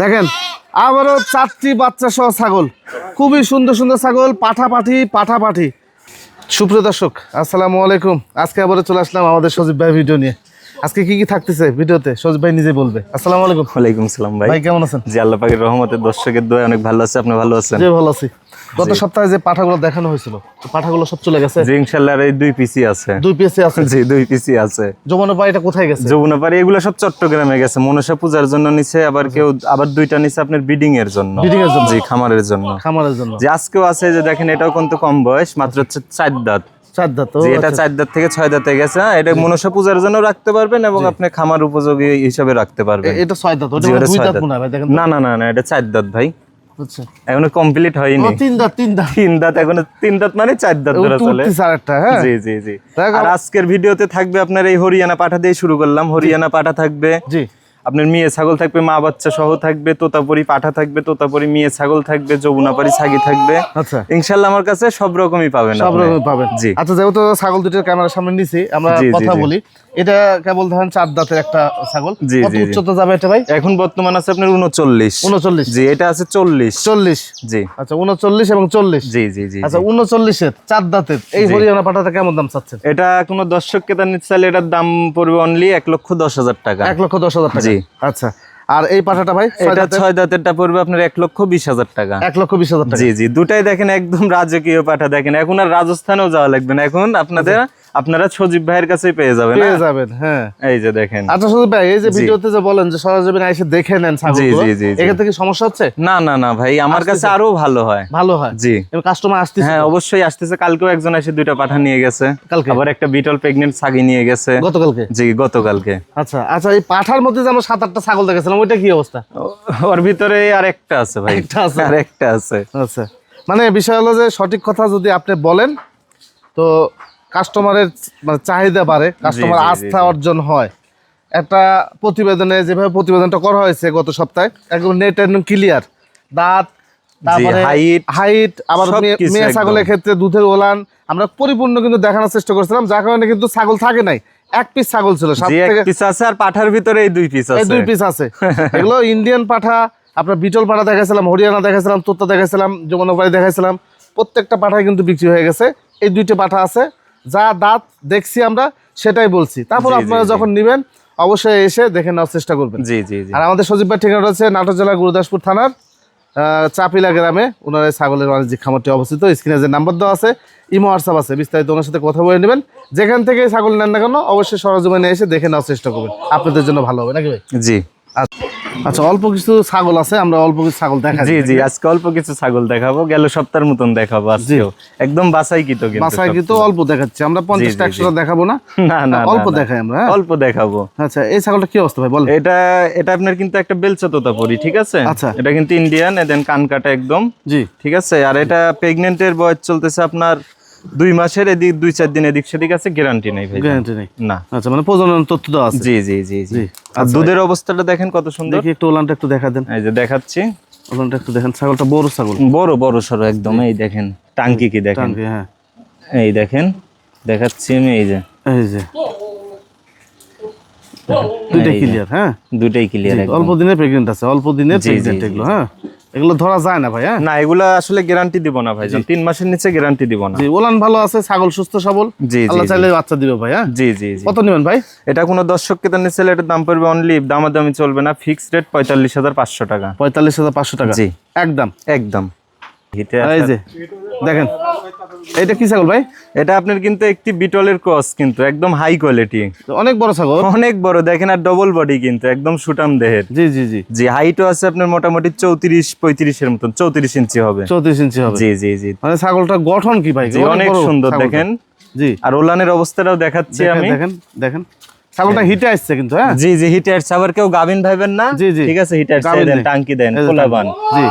দেখেন আবারও চারটি বাচ্চা সহ ছাগল। খুবই সুন্দর সুন্দর ছাগল পাঠাপাঠি পাঠাপাঠি। সুপ্রিয় দর্শক আসসালামু আলাইকুম। আজকে আবারও চলে আসলাম আমাদের সজীব ভাই ভিডিও নিয়ে। আজকে কি কি থাকতেছে ভিডিওতে? সজীব ভাই নিজে বলবে। আসসালামু আলাইকুম। ওয়ালাইকুম আসসালাম ভাই। ভাই কেমন আছেন? জি আল্লাহ পাকের রহমতের দর্শকের দোয়া অনেক ভালো আছে। আপনি ভালো আছেন? জি ভালো আছি। গত সপ্তাহে যে পাঠাগুলো দেখানো হয়েছিল পাঠাগুলো সব চলে গেছে? জি ইনশাল্লাহ এই দুই পিসি আছে। দুই পিসে আছে? জি দুই পিসি আছে। যমুনা পাড়িটা কোথায় গেছে? যমুনা পাড়ি এগুলো সব চট্টগ্রামে গেছে। মনসা পূজার জন্য নিছে আবার কেউ আবার দুইটা নিছে আপনার বিডিং এর জন্য। Breeding এর জন্য? জি খামারের জন্য। খামারের জন্য। যে আজকেও আছে যে দেখেন এটাও কিন্তু কম বয়স মাত্র হচ্ছে চার দাঁত। চার দাঁত তো এটা চার দাঁত থেকে ছয় দাঁতে গেছে। এটা মনসা পূজার জন্য রাখতে পারবেন এবং আপনি খামার উপযোগী হিসাবে রাখতে পারবেন। এটা ছয় দাঁত ওটা জি, ওটা দুই ছয় দাঁত দাঁত। ভাই দেখেন না না না না এটা চার দাঁত ভাই। আচ্ছা এখনও কমপ্লিট হয়নি। তিন দাঁত তিন দাঁত। তিন দাঁত এখনও তিন দাঁত মানে চার দাঁত ধরে চলে। হ্যাঁ? জি জি জি। আর আজকের ভিডিওতে থাকবে আপনার এই হরিয়ানা পাঠা দিয়ে শুরু করলাম। হরিয়ানা পাঠা থাকবে। জি। আপনার মেয়ে ছাগল থাকবে মা বাচ্চা সহ থাকবে তোতাপুরি পাঠা থাকবে তোতাপুরি মেয়ে ছাগল থাকবে যমুনাপাড়ি ছাগি থাকবে। আচ্ছা। ইনশাল্লাহ আমার কাছে সব রকমই পাবেন সব আপনি। রকম পাবেন। জি। আচ্ছা যেহেতু ছাগল দুটোর ক্যামেরার সামনে নিছি আমরা কথা বলি। এটা কেবল ধরেন চার দাঁতের একটা ছাগল। জি। উচ্চতা যাবে এটা ভাই? এখন বর্তমান আছে আপনার উনচল্লিশ। উনচল্লিশ। জি এটা আছে চল্লিশ। চল্লিশ। জি। আচ্ছা উনচল্লিশ এবং চল্লিশ। জি জি জি আচ্ছা উনচল্লিশের চার দাঁতের এই হরিয়ানা পাটাটা কেমন দাম চাচ্ছেন? এটা কোনো দর্শক নিতে চাইলে এটার দাম পড়বে অনলি এক লক্ষ দশ হাজার টাকা। এক লক্ষ দশ হাজার টাকা। জি। আচ্ছা। আর এই পাটাটা ভাই এটা? ছয় দাঁতেরটা পড়বে আপনার এক লক্ষ বিশ হাজার টাকা। এক লক্ষ বিশ হাজার টাকা। জি জি। দুটাই দেখেন একদম রাজকীয় পাঠা দেখেন। এখন আর রাজস্থানেও যাওয়া লাগবে না। এখন আপনাদের আপনারা সজীব ভাইয়ের কাছেই পেয়ে যাবেন পেয়ে হ্যাঁ? যাবেন হ্যাঁ। এই যে দেখেন। আচ্ছা শুধু ভাই এই যে ভিডিওতে যে বলেন যে সরজমিনে এসে দেখে নেন জি, জি। এখান থেকে সমস্যা হচ্ছে? না না না ভাই আমার কাছে আরও ভালো হয়। ভালো হয়? জি। কাস্টমার আসতেছে হ্যাঁ অবশ্যই আসতেছে। কালকেও একজন এসে দুইটা পাঠা নিয়ে গেছে। কালকে? আবার একটা বিটল প্রেগনেন্ট ছাগি নিয়ে গেছে। গতকালকে? জি গতকালকে। আচ্ছা আচ্ছা এই পাঠার মধ্যে যে আমরা সাত আটটা ছাগল দেখেছিলাম ওইটা কি অবস্থা? ওর ভিতরে আর একটা আছে ভাই। একটা আছে? আর একটা আছে। আচ্ছা। মানে বিষয় হলো যে সঠিক কথা যদি আপনি বলেন তো কাস্টমারের মানে চাহিদা বাড়ে কাস্টমার আস্থা অর্জন হয়। একটা প্রতিবেদনে যেভাবে প্রতিবেদনটা করা হয়েছে গত সপ্তাহে একদম নেট একদম ক্লিয়ার দাঁত তারপরে হাইট আবার মেয়ে-। ছাগলের ক্ষেত্রে দুধের ওলান। আমরা পরিপূর্ণ কিন্তু দেখানোর চেষ্টা করছিলাম যার কারণে কিন্তু ছাগল থাকে নাই। এক পিস ছাগল ছিল পিস আছে আর পাঠার ভিতরে এই দুই পিস এই আছে। দুই পিস আছে। এগুলো ইন্ডিয়ান পাঠা আপনার বিটল পাঠা দেখাইছিলাম হরিয়ানা দেখাইছিলাম তোতা দেখাইছিলাম যমুনাবাড়ি দেখাইছিলাম। প্রত্যেকটা পাঠায় কিন্তু বিক্রি হয়ে গেছে। এই দুইটা পাঠা আছে। যা দাঁত দেখছি আমরা সেটাই বলছি। তারপর আপনারা যখন নিবেন অবশ্যই এসে দেখে নেওয়ার চেষ্টা করবেন। জি জি আর আমাদের সজীব ভাই ঠিকানা রয়েছে নাটোর জেলার গুরুদাসপুর থানার চাপিলা গ্রামে। ওনার ছাগলের বাণিজ্যিক খামারটি অবস্থিত। স্ক্রিনে যে নাম্বার দেওয়া আছে ইমো হোয়াটসঅ্যাপ আছে। বিস্তারিত ওনার সাথে কথা বলে নেবেন। যেখান থেকে ছাগল নেন না কেন অবশ্যই সরজমিনে এসে দেখে নেওয়ার চেষ্টা করবেন। আপনাদের জন্য ভালো হবে নাকি ভাই? জি। আচ্ছা অল্প কিছু ছাগল আছে আমরা অল্প কিছু ছাগল দেখা জি জি আজকে অল্প কিছু ছাগল দেখাবো গেল সপ্তাহের মতন দেখাবো আজকেও। একদম বাসাই কিতো কিন্তু বাসায় সব। অল্প দেখাচ্ছি আমরা পঞ্চাশটা জি, একশোটা দেখাবো না? না না অল্প। দেখাই আমরা হ্যাঁ? অল্প দেখাবো। আচ্ছা এই ছাগলটা কি অবস্থা ভাই বল এটা এটা আপনার কিন্তু একটা বেলচা তোতাপুরি ঠিক আছে? আচ্ছা। এটা কিন্তু ইন্ডিয়ান দেন কান কাটা একদম জি। ঠিক আছে? আর এটা প্রেগনেন্টের বয়স চলতেছে আপনার দুই মাসের এদিক দুই চার দিন এদিক সেদিক আছে গ্যারান্টি নেই ভাই। গ্যারান্টি নেই। না। আচ্ছা মানে প্রজনন তথ্য দেওয়া আছে। জি জি জি জি। আর দুধের অবস্থাটা দেখেন কত সুন্দর। দেখি একটু ওলানটা একটু দেখা দেন। এই যে দেখাচ্ছি। ওলানটা একটু দেখেন ছাগলটা বড় ছাগল। বড় বড় সরো একদম এই দেখেন টাঙ্কি কি দেখেন? টানকে, হ্যাঁ। এই দেখেন দেখাচ্ছি আমি এই যে। এই যে। যে। ক্লিয়ার হ্যাঁ? দুটাই ক্লিয়ার অল্প দিনের প্রেগনেন্ট আছে অল্প দিনের জি, জি, এগুলো হ্যাঁ? এগুলো ধরা যায় না ভাই হ্যাঁ? না এগুলো আসলে গ্যারান্টি দিব না ভাই তিন মাসের নিচে গ্যারান্টি দিব না। জি ওলান ভালো আছে ছাগল সুস্থ সবল? জি আল্লাহ চাইলে বাচ্চা দিবে ভাই হ্যাঁ? জি জি কত নেবেন ভাই? এটা কোনো দর্শককে তার নিচে এটার দাম পড়বে অনলি দামাদামি চলবে না ফিক্সড রেট পঁয়তাল্লিশ হাজার পাঁচশো টাকা। পঁয়তাল্লিশ হাজার পাঁচশো টাকা। জি। একদম। একদম। এই আসার- যে দেখেন এটা কি ছাগল ভাই? এটা আপনার কিন্তু একটি বিটলের ক্রস কিন্তু একদম হাই কোয়ালিটি অনেক বড় ছাগল। অনেক বড় দেখেন আর ডবল বডি কিন্তু একদম সুটাম দেহের। জি জি জি। জি হাইটও আছে আপনার মোটামুটি চৌত্রিশ পঁয়ত্রিশের মতন চৌত্রিশ ইঞ্চি হবে। চৌত্রিশ ইঞ্চি হবে। জি জি জি। মানে ছাগলটা গঠন কি ভাই? অনেক সুন্দর দেখেন। জি। আর ওলানের অবস্থাটাও দেখাচ্ছি দেখেন আমি। দেখেন দেখেন। ছাগলটা হিটে আসছে কিন্তু হ্যাঁ? জি জি হিটার আবার কেউ গাবিন ভাইবেন না? জি, জি। ঠিক আছে গাভিন দেন নেই। টাঙ্কি দেন জি।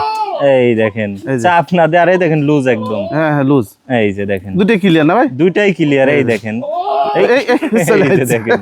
এই দেখেন এই চাপ না দেয় আরে দেখেন লুজ একদম। হ্যাঁ হ্যাঁ লুজ এই যে দেখেন। দুটোই ক্লিয়ার না ভাই? দুইটাই ক্লিয়ার এই দেখেন। দেখেন।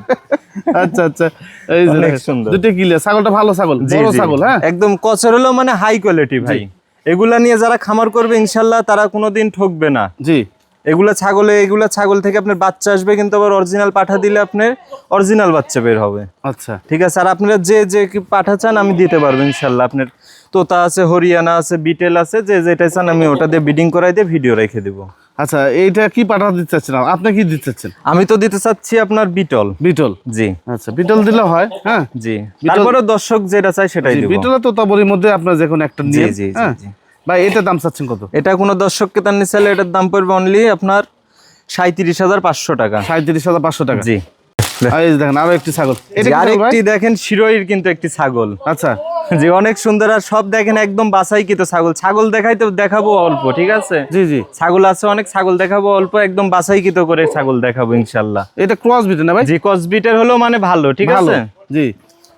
আচ্ছা আচ্ছা। এই যে সুন্দর। দুটোই ক্লিয়ার ছাগলটা ভালো ছাগল বড় ছাগল হ্যাঁ? একদম কচর হলো মানে হাই কোয়ালিটি ভাই। এগুলা নিয়ে যারা খামার করবে ইনশাল্লাহ তারা কোনোদিন ঠকবে না। জি। এগুলা ছাগলে এগুলা ছাগল থেকে আপনার বাচ্চা আসবে কিন্তু আবার অরিজিনাল পাঠা দিলে আপনার অরিজিনাল বাচ্চা বের হবে। আচ্ছা। ঠিক আছে আর আপনারা যে যে কি পাঠা চান আমি দিতে পারব ইনশাল্লাহ। আপনার তোতা আছে হরিয়ানা আছে বিটেল আছে যে যেটা চান আমি ওটা দিয়ে বিডিং করাই দিয়ে ভিডিও রেখে দিব। আচ্ছা এইটা কি পাঠা দিতে চাচ্ছেন? আপনি কি দিতে চাচ্ছেন? আমি তো দিতে চাচ্ছি আপনার বিটল। বিটল? জি। আচ্ছা বিটল দিলে হয় হ্যাঁ? জি। তারপরে দর্শক যেটা চাই সেটাই দিব। বিটলে তো তবরির মধ্যে আপনার যে কোনো একটা নিয়ে জি জি, হ্যাঁ? ভাই এটা দাম চাচ্ছেন কত? এটা কোনো দর্শককে তার নিচালে এটার দাম পড়বে অনলি আপনার সাঁত্রিশ হাজার পাঁচশো টাকা। সাঁত্রিশ হাজার পাঁচশো টাকা। জি। দেখেন আরও একটি ছাগল। আরেকটি দেখেন শিরোইর কিন্তু একটি ছাগল। আচ্ছা। জি অনেক সুন্দর আর সব দেখেন একদম বাসাই কিন্তু ছাগল। ছাগল দেখাই তো দেখাবো অল্প ঠিক আছে? জি জি। ছাগল আছে অনেক ছাগল দেখাবো অল্প একদম বাসাই বাসাইকৃত করে ছাগল দেখাবো ইনশাল্লাহ। এটা ক্রস বিট না ভাই? জি কসবিটের হলো মানে ভালো ঠিক আছে? জি।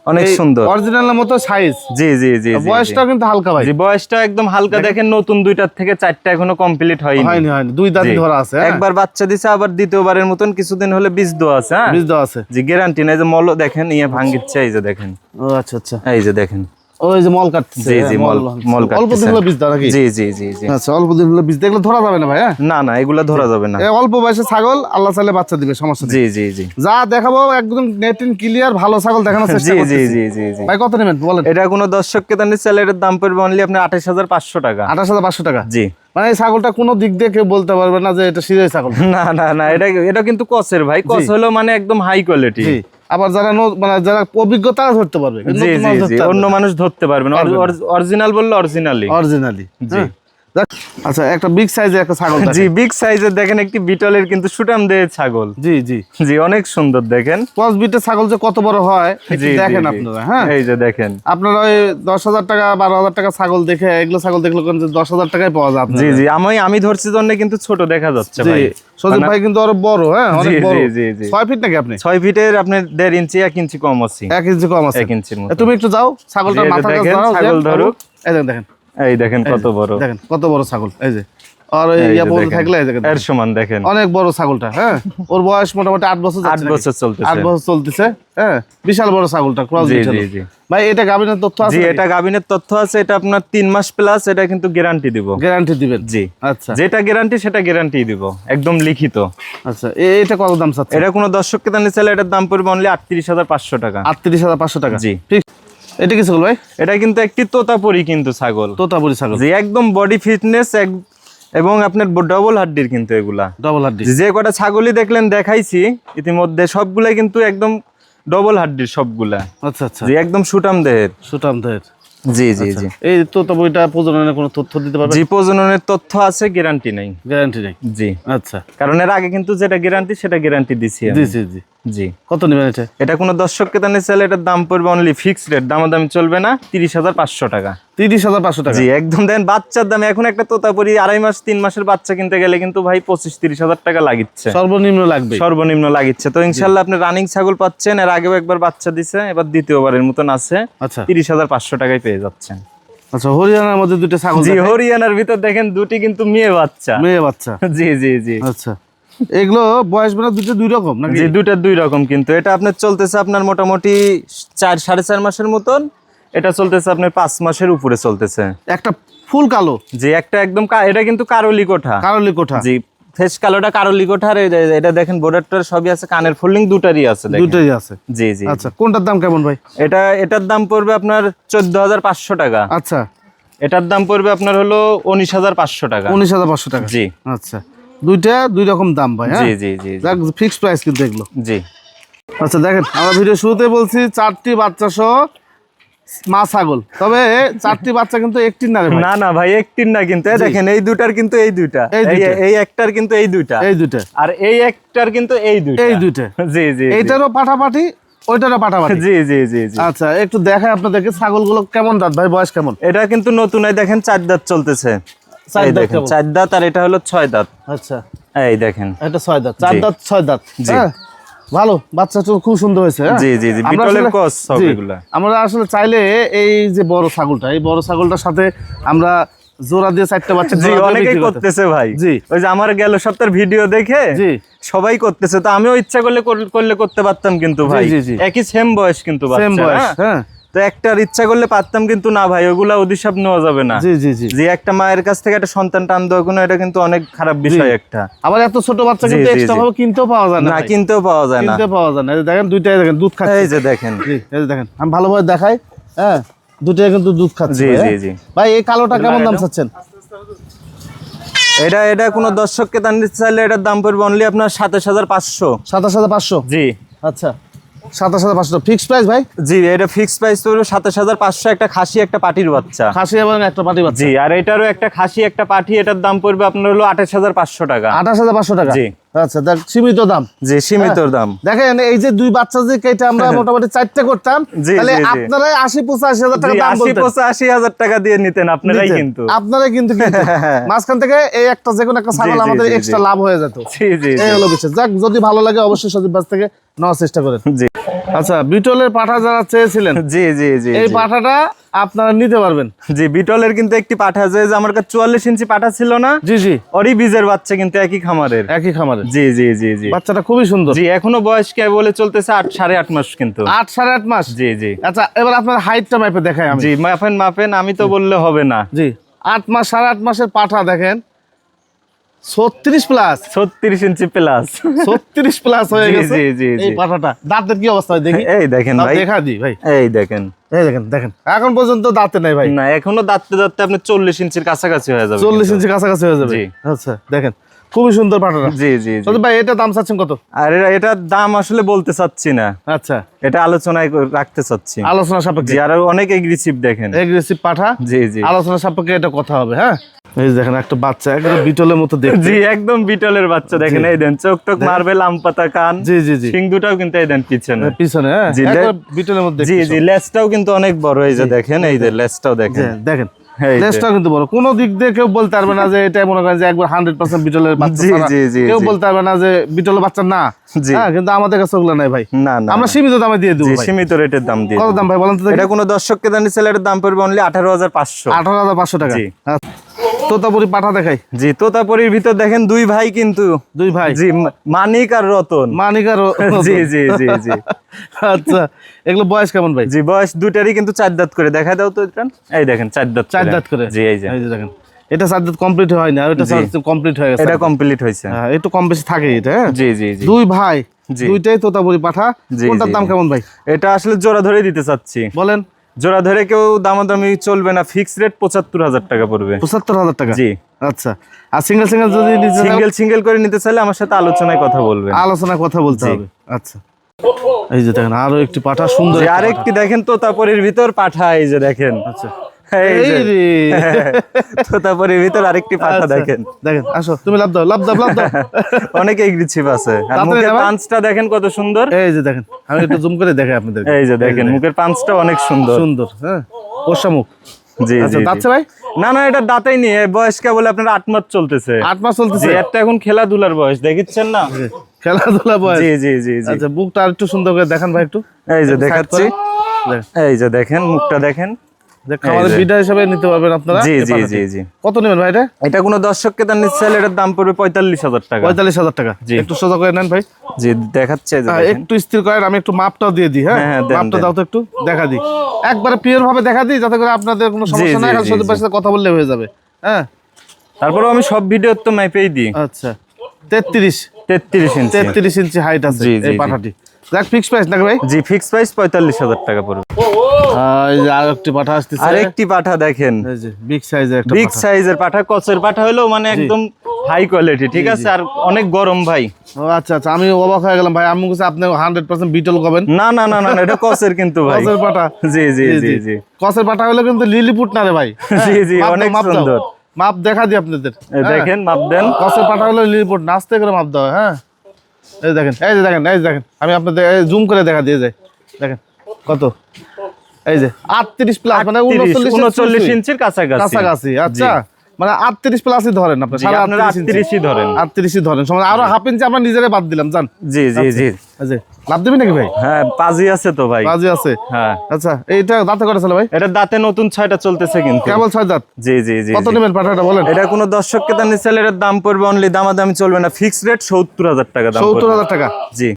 অনেক সুন্দর। অরিজিনালের মতো সাইজ জি জি জি বয়সটা কিন্তু হালকা ভাই। জি বয়সটা একদম হালকা। দেখেন। নতুন দুইটার থেকে চারটা এখনও কমপ্লিট হয়নি। হয়নি হয়নি। দুই দাঁত ধরা আছে হ্যাঁ? একবার বাচ্চা দিছে আবার দ্বিতীয়বারের মতন কিছুদিন হলে বীজ দেওয়া আছে হ্যাঁ? বীজ দেওয়া আছে। জি গ্যারান্টি নাই যে মল দেখেন ইয়ে ভাঙ্গিচ্ছে এই যে দেখেন। ও আচ্ছা আচ্ছা। এই যে দেখেন। ওই যে মল কাটতেছে জি জি মল মল অল্প দিন হলো বীজ নাকি? জি জি জি জি। আচ্ছা অল্প দিন হলো বীজ দেখলে ধরা যাবে না ভাই না না এগুলা ধরা যাবে না। অল্প বয়সে ছাগল আল্লাহ চাইলে বাচ্চা দিবে সমস্যা জি জি জি। যা দেখাবো একদম নেটিন ক্লিয়ার ভালো ছাগল দেখানোর চেষ্টা জি জি জি জি জি। ভাই কত নেবেন বলেন। এটা কোনো তাহলে স্যালারির দাম পড়বে অনলি টাকা। আঠাশ হাজার পাঁচশো টাকা? জি। মানে এই ছাগলটা কোনো দিক দিয়ে কেউ বলতে পারবে না যে এটা সিরিয়াস ছাগল। না না না এটা এটা কিন্তু কসের ভাই। কস হলো মানে একদম হাই কোয়ালিটি আবার যারা মানে যারা অভিজ্ঞতা ধরতে পারবে। অন্য মানুষ ধরতে পারবে না। অরিজিনাল বললে অরিজিনালি অরিজিনালি জি। আচ্ছা একটা বিগ সাইজের একটা ছাগল জি বিগ সাইজের দেখেন একটি বিটলের কিন্তু সুটাম দেহে ছাগল। জি জি। জি অনেক সুন্দর দেখেন। ক্রস বিটের ছাগল যে কত বড় হয় দেখেন আপনারা হ্যাঁ? এই যে দেখেন। আপনারা ওই দশ হাজার টাকা বারো হাজার টাকা ছাগল দেখে এগুলো ছাগল দেখলে কিন্তু দশ হাজার টাকায় পাওয়া যায় জি জি আমি আমি ধরছি জন্য কিন্তু ছোট দেখা যাচ্ছে ভাই। সজীব ভাই কিন্তু আরও বড় হ্যাঁ? অনেক বড়। জি, ফিট নাকি আপনি? ছয় ফিটের আপনার দেড় ইঞ্চি এক ইঞ্চি কম আছে। এক ইঞ্চি কম আছে। এক ইঞ্চির মতো। তুমি একটু যাও ছাগলটার জি, মাথা দেখেন, ছাগল ধরো এই দেখেন দেখেন। এই দেখেন কত বড়। দেখেন কত বড় ছাগল এই যে। আর ইয়া থাকলে এই দেখেন। এর সমান দেখেন। অনেক বড় ছাগলটা হ্যাঁ? ওর বয়স মোটামুটি বছর বছর চলতেছে। বছর চলতেছে হ্যাঁ? বিশাল বড় ছাগলটা ক্রস জি, জি, জি। ভাই এটা গাবিনের তথ্য আছে জি এটা গাবিনের তথ্য আছে এটা আপনার তিন মাস প্লাস এটা কিন্তু গ্যারান্টি দিব। গ্যারান্টি দিবেন? জি। আচ্ছা। যেটা গ্যারান্টি সেটা গ্যারান্টি দিব একদম লিখিত। আচ্ছা এটা কত দাম চাচ্ছে এটা কোনো দর্শককে দাম চাইলে এটার দাম পড়বে অনলি আটত্রিশ হাজার পাঁচশো টাকা। আটত্রিশ হাজার পাঁচশো টাকা। জি। ঠিক। এটা কি ছাগল ভাই? এটা কিন্তু একটি তোতাপুরি কিন্তু ছাগল। তোতাপুরি ছাগল। যে একদম বডি ফিটনেস এবং আপনার ডবল হাড্ডির কিন্তু এগুলা। ডবল হাড্ডি। যে কটা ছাগলই দেখলেন দেখাইছি ইতিমধ্যে সবগুলাই কিন্তু একদম ডবল হাড্ডির সবগুলা। আচ্ছা আচ্ছা। যে একদম সুটাম দেহের। সুটাম ধের জি জি জি। এই তোতাপুরিটা প্রজননের কোনো তথ্য দিতে পারবে জি প্রজননের তথ্য আছে গ্যারান্টি নাই। গ্যারান্টি নেই। জি। আচ্ছা। কারণ এর আগে কিন্তু যেটা গ্যারান্টি সেটা গ্যারান্টি দিছি আমি। জি জি জি। জি। কত নেবেন এটা? এটা কোনো চাইলে এটার দাম পড়বে অনলি ফিক্সড রেট দামাদামি চলবে না তিরিশ হাজার পাঁচশো টাকা। তিরিশ হাজার পাঁচশো টাকা? জি একদম দেন বাচ্চার দাম। এখন একটা তোতাপুরি আড়াই মাস তিন মাসের বাচ্চা কিনতে গেলে কিন্তু ভাই পঁচিশ তিরিশ হাজার টাকা লাগিচ্ছে। সর্বনিম্ন লাগবে। সর্বনিম্ন লাগিচ্ছে। তো ইনশাল্লাহ আপনি রানিং ছাগল পাচ্ছেন এর আগেও একবার বাচ্চা দিছে এবার দ্বিতীয়বারের মতন আছে। আচ্ছা। তিরিশ হাজার পাঁচশো টাকায় পেয়ে যাচ্ছেন। আচ্ছা হরিয়ানার মধ্যে দুটো ছাগল জি হরিয়ানার ভিতর দেখেন দুটি কিন্তু মেয়ে বাচ্চা। মেয়ে বাচ্চা। জি জি জি। আচ্ছা। এগুলো বয়স বেলা দুটো দুই রকম নাকি? জি দুইটা দুই রকম কিন্তু। এটা আপনার চলতেছে আপনার মোটামুটি চার সাড়ে চার মাসের মতন। এটা চলতেছে আপনার পাঁচ মাসের উপরে চলতেছে। একটা ফুল কালো? যে একটা একদম এটা কিন্তু কারলি কোঠা। কারলি কোঠা। জি ফেস কালোটা কারলি কোঠা আর এই- এই- এটা দেখেন বোর্ডারটার সবই আছে কানের ফোল্ডিং দুটারই আছে দুটোই আছে। জি জি। আচ্ছা কোনটার দাম কেমন ভাই? এটা এটার দাম পড়বে আপনার চোদ্দ হাজার পাঁচশো টাকা। আচ্ছা। এটার দাম পড়বে আপনার হলো উনিশ হাজার পাঁচশো টাকা। উনিশ হাজার পাঁচশো টাকা। জি। আচ্ছা। দুইটা দুই রকম দাম ভাই হ্যাঁ? জি জি জি যাক ফিক্সড প্রাইস কিন্তু এগুলো। জি। আচ্ছা দেখেন আমরা ভিডিও শুরুতে বলছি চারটি বাচ্চা সহ মা ছাগল। তবে চারটি বাচ্চা কিন্তু একটি না না না ভাই একটির না কিন্তু। এই দেখেন এই দুটার কিন্তু এই দুইটা। এই একটার কিন্তু এই দুইটা। এই দুইটা। আর এই একটার কিন্তু এই দুইটা। এই দুইটা। জি জি। এইটারও পাঠাপাঠি ওইটারও পাঠাপাঠি। জি জি জি জি। আচ্ছা একটু দেখায় আপনাদেরকে ছাগলগুলো কেমন দাঁত ভাই বয়স কেমন? এটা কিন্তু নতুন দেখেন চার দাঁত চলতেছে। এই দেখেন চার দাঁত আর এটা হলো ছয় দাঁত আচ্ছা এই দেখেন এটা ছয় দাঁত চার। দাঁত ছয় দাঁত। হ্যাঁ ভালো বাচ্চাটা খুব সুন্দর হয়েছে হ্যাঁ? জি, জি, জি, বিটলের সব এগুলা। আমরা আসলে চাইলে এই যে বড় ছাগলটা এই বড় ছাগলটার সাথে আমরা জোড়া দিয়ে চারটা বাচ্চা জি অনেকেই করতেছে ভাই জি। ওই যে আমার গেল সপ্তাহের ভিডিও দেখে জি। সবাই করতেছে তো আমিও ইচ্ছা করলে করলে করতে পারতাম কিন্তু ভাই জি, জি। একই সেম বয়স কিন্তু সেম বয়স হ্যাঁ? তো একটার ইচ্ছা করলে পারতাম কিন্তু না ভাই ওগুলা অধিশাপ নেওয়া যাবে না। জি জি জি। যে একটা মায়ের কাছ থেকে একটা সন্তান টান দেওয়া কোনো এটা কিন্তু অনেক খারাপ বিষয় একটা। আবার এত ছোট বাচ্চা কিন্তু এক্সট্রা ভাবে কিনতেও পাওয়া যায় না না কিনতেও পাওয়া যায় না। কিনতে পাওয়া যায় না। এই দেখেন দুইটাই দেখেন দুধ খাচ্ছে। এই যে দেখেন। জি এই যে দেখেন আমি ভালোভাবে দেখাই হ্যাঁ? দুটাই কিন্তু দুধ খাচ্ছে জি, জি? জি। ভাই এই কালোটা কেমন দাম চাচ্ছেন? এটা এটা কোনো দর্শককে দান দিতে চাইলে এটার দাম পড়বে অনলি আপনার সাতাশ হাজার পাঁচশো। সাতাশ হাজার পাঁচশো? জি। আচ্ছা। সাতাশ হাজার পাঁচশো। ফিক্স প্রাইস ভাই? জি এটা ফিক্স প্রাইস সাতাশ হাজার পাঁচশো একটা খাসি একটা পাটির বাচ্চা। খাসি এবং একটা পাটি বাচ্চা। জি আর এটারও একটা খাসি একটা এটার দাম পড়বে আপনার হলো আঠাশ হাজার পাঁচশো টাকা। আঠাশ হাজার পাঁচশো টাকা। জি। আচ্ছা দেখ সীমিত দাম। জি সীমিতর দাম। দেখেন এই যে দুই বাচ্চা যে কেটে আমরা মোটামুটি চারটে করতাম তাহলে। আপনারাই আশি পঁচাশি হাজার টাকা দাম বলতেন। পঁচাশি হাজার টাকা দিয়ে নিতেন আপনারাই কিন্তু। আপনারাই কিন্তু মাঝখান থেকে এই একটা যে কোনো একটা ছাগল আমাদের এক্সট্রা লাভ হয়ে যেত। জি জি এই হলো বিষয়। যাক যদি ভালো লাগে অবশ্যই সজীব বাস থেকে নেওয়ার চেষ্টা করেন। জি। আচ্ছা বিটলের পাঠা যারা চেয়েছিলেন জি জি জি এই পাঠাটা আপনারা নিতে পারবেন। জি বিটলের কিন্তু একটি পাঠা আছে যে আমার কাছে চুয়াল্লিশ ইঞ্চি পাঠা ছিল না জি জি। ওরই বীজের বাচ্চা কিন্তু একই খামারের। একই খামারের। জি জি জি জি। বাচ্চাটা খুবই সুন্দর। জি এখনও বয়স কে বলে চলতেছে আট সাড়ে আট মাস কিন্তু। আট সাড়ে আট মাস? জি জি। আচ্ছা এবার আপনার হাইটটা মাপে দেখায় আমি। জি মাপেন মাপেন আমি তো বললে হবে না। জি আট মাস সাড়ে আট মাসের পাঠা দেখেন। ছত্রিশ প্লাস ছত্রিশ ইঞ্চি প্লাস ছত্রিশ প্লাস হয়ে গেছে জি, জি, এই। দাঁতের কি অবস্থা দেখি? এই দেখেন ভাই। দেখা দিই ভাই। এই দেখেন। এই দেখেন দেখেন। এখন পর্যন্ত দাঁতে নাই ভাই। না এখনও দাঁততে দাঁততে আপনি চল্লিশ ইঞ্চির কাছাকাছি হয়ে যাবে চল্লিশ ইঞ্চির কাছাকাছি হয়ে যাবে। আচ্ছা দেখেন। খুবই সুন্দর পাঠাটা জি জি জি। ভাই এটা দাম চাচ্ছেন কত? আর এটার দাম আসলে বলতে চাচ্ছি না। আচ্ছা। এটা আলোচনায় রাখতে চাচ্ছি। আলোচনা সাপেক্ষে? আর অনেক এগ্রেসিভ দেখেন। এগ্রেসিভ পাঠা? জি জি। আলোচনা সাপেক্ষে এটা কথা হবে হ্যাঁ? এই দেখেন একটা বাচ্চা একদম বিটলের মতো দেখতে। জি একদম বিটলের বাচ্চা দেখেন এই দেন চোখ টোক মারবে লাম্পাতা কান। জি জি জি। সিং দুটাও কিন্তু এই দেন পিছনে। পিছনে হ্যাঁ। বিটলের মধ্যে জি জি লেজটাও কিন্তু অনেক বড় এই যে দেখেন এই যে লেজটাও দেখেন। দেখেন। লেজটা কিন্তু বড়। কোনো দিক দিয়ে কেউ বলতে পারবে না যে এটা মনে করেন যে একবার হান্ড্রেড পার্সেন্ট বিটলের বাচ্চা কেউ বলতে পারবে না যে বিটলের বাচ্চা না। হ্যাঁ কিন্তু আমাদের কাছে ওগুলো নাই ভাই। না না আমরা সীমিত দামে দিয়ে দেবো সীমিত রেটের দাম দিয়ে কত দাম ভাই বলেন তো এটা কোনো দর্শককে দানি সেলের দাম পড়বে অনলি আঠারো হাজার পাঁচশো। আঠারো হাজার পাঁচশো টাকা। তোতাপুরি পাঠা দেখাই। জি তোতাপুরির ভিতর দেখেন দুই ভাই কিন্তু। দুই ভাই? জি মানিক আর রতন। মানিক আর জি জি জি জি। আচ্ছা এগুলো বয়স কেমন ভাই? জি বয়স দুটারই কিন্তু চার দাঁত করে। দেখা দাও তো এই দেখেন চার দাঁত চার দাঁত করে? জি এই যে। দেখেন। এটা চার দাঁত কমপ্লিট হয় না এটা। কমপ্লিট হয়ে গেছে। এটা কমপ্লিট হয়েছে। হ্যাঁ, একটু কম বেশি থাকে এটা হ্যাঁ? জি জি জি। দুই ভাই জি। দুইটাই তোতাপুরি পাঠা। কোনটার দাম কেমন ভাই? এটা আসলে জোড়া ধরে দিতে চাচ্ছি। বলেন। জোড়া ধরে কেউ দামাদামি চলবে না ফিক্স রেট পঁচাত্তর হাজার টাকা পড়বে। পঁচাত্তর হাজার টাকা? জি। আচ্ছা। আর সিঙ্গেল সিঙ্গেল যদি সিঙ্গেল সিঙ্গেল করে নিতে চাইলে আমার সাথে আলোচনায় কথা বলবে আলোচনা কথা বলতে হবে। আচ্ছা। এই যে দেখেন আরও একটি পাঠা সুন্দর আরেকটি দেখেন তো তারপরের ভিতর পাঠা এই যে দেখেন। আচ্ছা। তোতাপুরির ভিতর আরেকটি পাঠা আচ্ছা, দেখেন। দেখেন আসো তুমি লাভ দাও লাভ দাও লাভ দাও। অনেক এগ্রেসিভ আছে। আর মুখের পাঁচটা দেখেন কত সুন্দর। এই যে দেখেন আমি একটু জুম করে দেখাই আপনাদের। এই যে দেখেন মুখের পাঁচটা অনেক সুন্দর। সুন্দর হ্যাঁ? মুখ জি আচ্ছা ভাই? না না এটা দাঁতাই নিয়ে বয়স কেবল আপনার আট মাস চলতেছে। আট মাস চলতেছে? একটা এখন খেলাধুলার বয়স দেখিচ্ছেন না? খেলাধুলা বয়স। জি জি জি আচ্ছা বুকটা আর একটু সুন্দর করে দেখান ভাই একটু। এই যে দেখাচ্ছি। এই যে দেখেন মুখটা দেখেন। যে খামারের যে। হিসেবে নিতে পারবেন আপনারা? জি জি জি জি। কত নেবেন ভাই এটা? এটা কোনো দর্শককে তার নিচ্ছে এটার দাম পড়বে পঁয়তাল্লিশ হাজার টাকা। পঁয়তাল্লিশ হাজার টাকা। জি। একটু সোজা করে নেন ভাই। জি দেখাচ্ছে এই যে দেখেন। একটু স্থির করেন আমি একটু মাপটাও দিয়ে দিই হ্যাঁ? হ্যাঁ, হ্যাঁ, দেন, মাপটা দাও তো একটু দেখা দিই। একবারে পিওর ভাবে দেখা দিই যাতে করে আপনাদের কোনো সমস্যা। সাথে কথা বললে হয়ে যাবে হ্যাঁ? তারপরেও আমি সব ভিডিও তো মাইপেই দিই। আচ্ছা। তেত্রিশ। তেত্রিশ ইঞ্চি। তেত্রিশ ইঞ্চি হাইট আছে এই পাঠাটি। ফিক্স প্রাইস নাকি ভাই? জি ফিক্স প্রাইস পঁয়তাল্লিশ হাজার টাকা পড়বে। আহ, এই যে আর একটি পাঠা আসতেছে। আর একটি পাঠা দেখেন। বিগ সাইজের একটা বিগ সাইজের পাঠা কচের পাঠা হলো মানে একদম হাই কোয়ালিটি ঠিক আছে? আর অনেক গরম ভাই। ও আচ্ছা আচ্ছা আমি অবাক হয়ে গেলাম ভাই। আমি আপনি বিটল কবেন না না না না এটা কচের কিন্তু ভাই। কসের জি জি জি জি কসের পাঠা হলো কিন্তু লিলিপুট না রে ভাই। জি, জি, মাপ অনেক মাপ সুন্দর। মাপ দেখা দিই আপনাদের। দেখেন মাপ দেন। কসের পাঠা হলো লিলিপুট নাচতে করে মাপ দাও হ্যাঁ। এই দেখেন এই যে দেখেন এই যে দেখেন। আমি আপনাদের জুম করে দেখা দিয়ে যাই। দেখেন কত? এই যে আটত্রিশ প্লাস মানে উনচল্লিশ উনচল্লিশ ইঞ্চির কাছাকাছি। কাছাকাছি আচ্ছা। মানে আটত্রিশ প্লাসই ধরেন আপনি আপনারা আটত্রিশই ধরেন। আটত্রিশই ধরেন। সময় আরও হাফ ইঞ্চি আমরা বাদ দিলাম জান। জি জি জি। লাভ নাকি ভাই? হ্যাঁ পাজি আছে তো ভাই। বাজি আছে? হ্যাঁ। আচ্ছা এইটা দাঁতে ভাই? এটা দাঁতে নতুন ছয়টা চলতেছে কিন্তু। কেবল ছয় দাঁত? জি জি জি কত জি। নেবেন পাঠাটা বলেন? এটা কোনো দর্শককে তার নিচে এটার দাম পড়বে অনলি দামাদামি চলবে না। ফিক্স রেট সত্তর হাজার টাকা দাম সত্তর হাজার টাকা। জি।